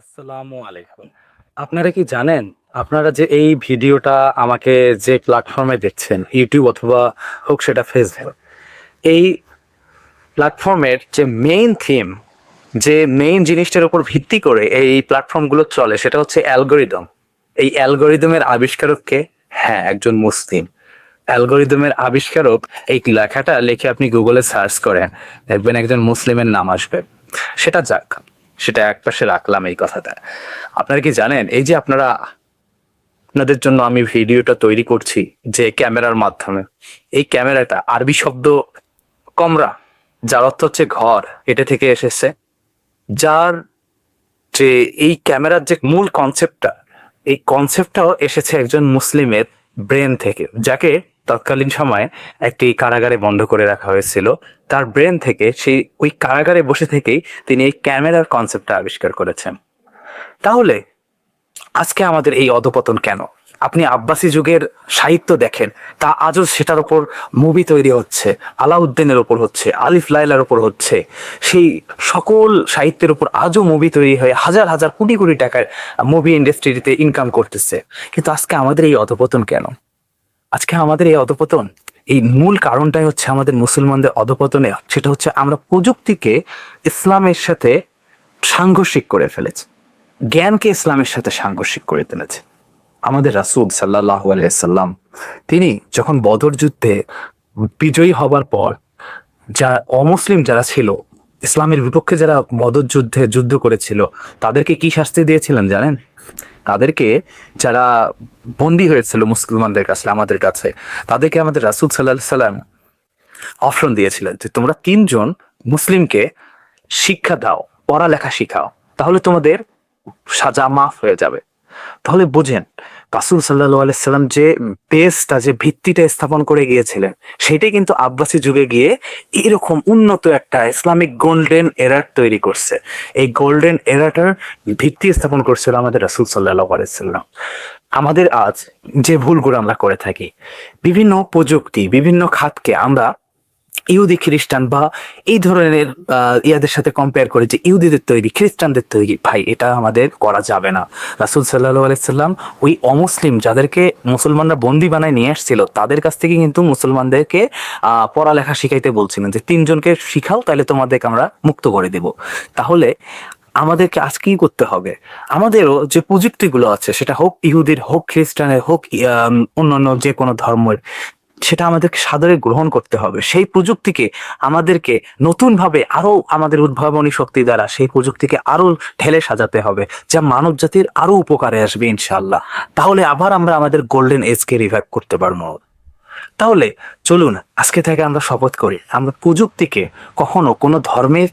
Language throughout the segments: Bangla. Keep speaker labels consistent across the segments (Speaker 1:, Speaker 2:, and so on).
Speaker 1: আসসালামু আলাইকুম। আপনারা কি জানেন, আপনারা যে এই ভিডিওটা আমাকে যে প্ল্যাটফর্মে দেখছেন ইউটিউব অথবা হোক সেটা ফেসবুক এই প্ল্যাটফর্মের যে মেইন থিম যে মেইন জিনিসটার উপর ভিত্তি করে এই প্ল্যাটফর্মগুলো চলে, সেটা হচ্ছে অ্যালগোরিদম এই অ্যালগোরিদমের আবিষ্কারককে হ্যাঁ একজন মুসলিম। অ্যালগোরিদমের আবিষ্কারক এই লেখাটা লিখে আপনি গুগলে সার্চ করেন, দেখবেন একজন মুসলিমের নাম আসবে। সেটা যাক। সেটা একপাশে রাখলাম এই কথাটা। আপনারা কি জানেন, এই যে আপনারা, আপনাদের জন্য আমি ভিডিওটা তৈরি করছি যে ক্যামেরার মাধ্যমে, এই ক্যামেরাটা আরবি শব্দ কমরা, যার অর্থ হচ্ছে ঘর, এটা থেকে এসেছে। যার যে এই ক্যামেরার যে মূল কনসেপ্টটা এই কনসেপ্টটাও এসেছে একজন মুসলিমের ব্রেন থেকে, যাকে তৎকালীন সময়ে একটি কারাগারে বন্ধ করে রাখা হয়েছিল। তার ব্রেন থেকে, সেই ওই কারাগারে বসে থেকেই তিনি এই ক্যামেরার কনসেপ্টটা আবিষ্কার করেছেন। তাহলে, আজকে আমাদের এই অধপতন কেন? আপনি আব্বাসী যুগের সাহিত্য দেখেন, তা আজও সেটার উপর মুভি তৈরি হচ্ছে, আলাউদ্দিনের উপর হচ্ছে, আলিফ লাইলার উপর হচ্ছে। সেই সকল সাহিত্যের উপর আজও মুভি তৈরি হয়ে হাজার হাজার কোটি কোটি টাকার মুভি ইন্ডাস্ট্রিতে ইনকাম করতেছে। কিন্তু আজকে আমাদের এই অধপতন কেন? আজকে আমাদের এই অধপতন, এই মূল কারণটাই হচ্ছে আমাদের মুসলমানদের অধপতনে, সেটা হচ্ছে আমরা প্রযুক্তিকে ইসলামের সাথে সাংঘর্ষিক করে ফেলেছি। জ্ঞানকে ইসলামের সাথে সাংঘর্ষিক করে তুলেছে। আমাদের রাসুল সাল্লাহ আলাইসাল্লাম তিনি যখন বদর যুদ্ধে বিজয়ী হবার পর, যা অমুসলিম যারা ছিল, ইসলামের বিপক্ষে যারা বদর যুদ্ধে যুদ্ধ করেছিল, তাদেরকে কি শাস্তি দিয়েছিলেন জানেন? তাদেরকে যারা বন্দী হয়েছিল মুসলমানদের কাছে, আমাদের কাছে, তাদেরকে আমাদের রাসুল সাল্লাহ সাল্লাম অপশন দিয়েছিলেন যে তোমরা তিনজন মুসলিমকে শিক্ষা দাও, পড়ালেখা শিখাও, তাহলে তোমাদের সাজা মাফ হয়ে যাবে। তাহলে বোঝেন কাসুল সাল্লাহ আলাইসাল্লাম যে বেসটা যে ভিত্তিটা স্থাপন করে গিয়েছিলেন, সেটাই কিন্তু আব্বাসী যুগে গিয়ে এরকম উন্নত একটা ইসলামিক গোল্ডেন এরার তৈরি করছে। এই গোল্ডেন এরাটার ভিত্তি স্থাপন করছিল আমাদের রাসুল সাল্লাহ আলাইসাল্লাম আমাদের আজ যে ভুলগুলো আমরা করে থাকি, বিভিন্ন প্রযুক্তি, বিভিন্ন খাতকে আমরা ইহুদি খ্রিস্টান বা এই ধরনের ইয়াদের সাথে কম্পেয়ার করে যে ইহুদিদের তৈরি, খ্রিস্টানদের তৈরি, ভাই, এটা আমাদের করা যাবে না। রাসুল সাল্লাহ আলাইসাল্লাম ওই অমুসলিম যাদেরকে মুসলমানরা বন্দি বানায় নিয়ে আসছিল, তাদের কাছ থেকে কিন্তু মুসলমানদেরকে পড়ালেখা শিখাইতে বলছিলেন যে, তিনজনকে শিখাও তাহলে তোমাদেরকে আমরা মুক্ত করে দেব। তাহলে আমাদেরকে আজ কি করতে হবে? আমাদেরও যে প্রযুক্তিগুলো আছে, সেটা হোক ইহুদির, হোক খ্রিস্টানের, হোক অন্যান্য যে কোনো ধর্মের সেটা আমাদেরকে সাদরে গ্রহণ করতে হবে। সেই প্রযুক্তিকে আমাদেরকে নতুনভাবে আরও আমাদের উদ্ভাবনী শক্তি দ্বারা সেই প্রযুক্তিকে আরও ঢেলে সাজাতে হবে, যা মানব জাতির আরও উপকারে আসবে ইনশাল্লাহ তাহলে আবার আমরা আমাদের গোল্ডেন এজকে রিভাইভ করতে পারব। তাহলে চলুন, আজকে থেকে আমরা শপথ করি, আমরা প্রযুক্তিকে কখনো কোনো ধর্মের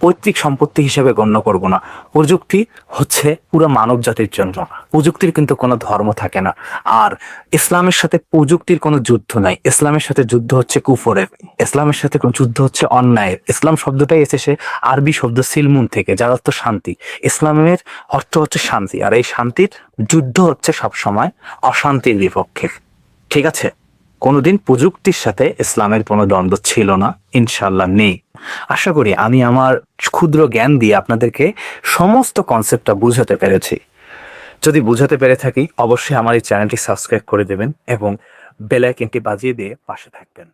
Speaker 1: পৈতৃক সম্পত্তি হিসেবে গণ্য করব না। প্রযুক্তি হচ্ছে পুরো মানব জাতির জন্য। প্রযুক্তির কিন্তু কোনো ধর্ম থাকে না। আর ইসলামের সাথে প্রযুক্তির কোনো যুদ্ধ নাই। ইসলামের সাথে যুদ্ধ হচ্ছে কুফরের। ইসলামের সাথে কোনো যুদ্ধ হচ্ছে অন্যায়ের। ইসলাম শব্দটাই এসেছে আরবি শব্দ সিলমুন থেকে, যার অর্থ শান্তি। ইসলামের অর্থ হচ্ছে শান্তি। আর এই শান্তির যুদ্ধ হচ্ছে সবসময় অশান্তির বিপক্ষে। ঠিক আছে? কোনোদিন প্রযুক্তির সাথে ইসলামের কোনো দ্বন্দ্ব ছিল না ইনশাল্লাহ নেই। আশা করি আমি আমার ক্ষুদ্র জ্ঞান দিয়ে আপনাদেরকে সমস্ত কনসেপ্টটা বুঝাতে পেরেছি। যদি বুঝাতে পেরে থাকি, অবশ্যই আমার এই চ্যানেলটি সাবস্ক্রাইব করে দেবেন এবং বেল আইকনটি বাজিয়ে দিয়ে পাশে থাকবেন।